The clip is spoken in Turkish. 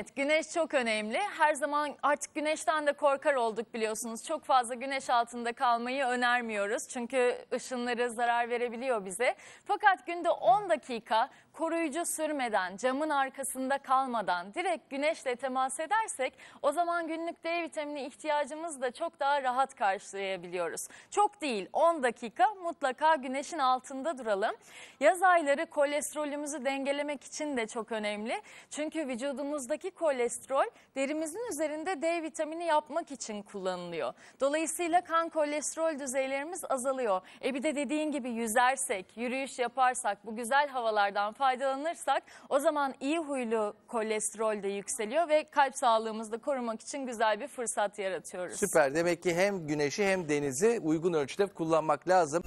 Evet, güneş çok önemli. Her zaman artık güneşten de korkar olduk biliyorsunuz. Çok fazla güneş altında kalmayı önermiyoruz. Çünkü ışınları zarar verebiliyor bize. Fakat günde 10 dakika koruyucu sürmeden, camın arkasında kalmadan direkt güneşle temas edersek o zaman günlük D vitamini ihtiyacımızı da çok daha rahat karşılayabiliyoruz. Çok değil 10 dakika mutlaka güneşin altında duralım. Yaz ayları kolesterolümüzü dengelemek için de çok önemli. Çünkü vücudumuzdaki kolesterol derimizin üzerinde D vitamini yapmak için kullanılıyor. Dolayısıyla kan kolesterol düzeylerimiz azalıyor. E bir de dediğin gibi yüzersek, yürüyüş yaparsak, bu güzel havalardan faydalanırsak o zaman iyi huylu kolesterol de yükseliyor ve kalp sağlığımızı da korumak için güzel bir fırsat yaratıyoruz. Süper. Demek ki hem güneşi hem denizi uygun ölçüde kullanmak lazım.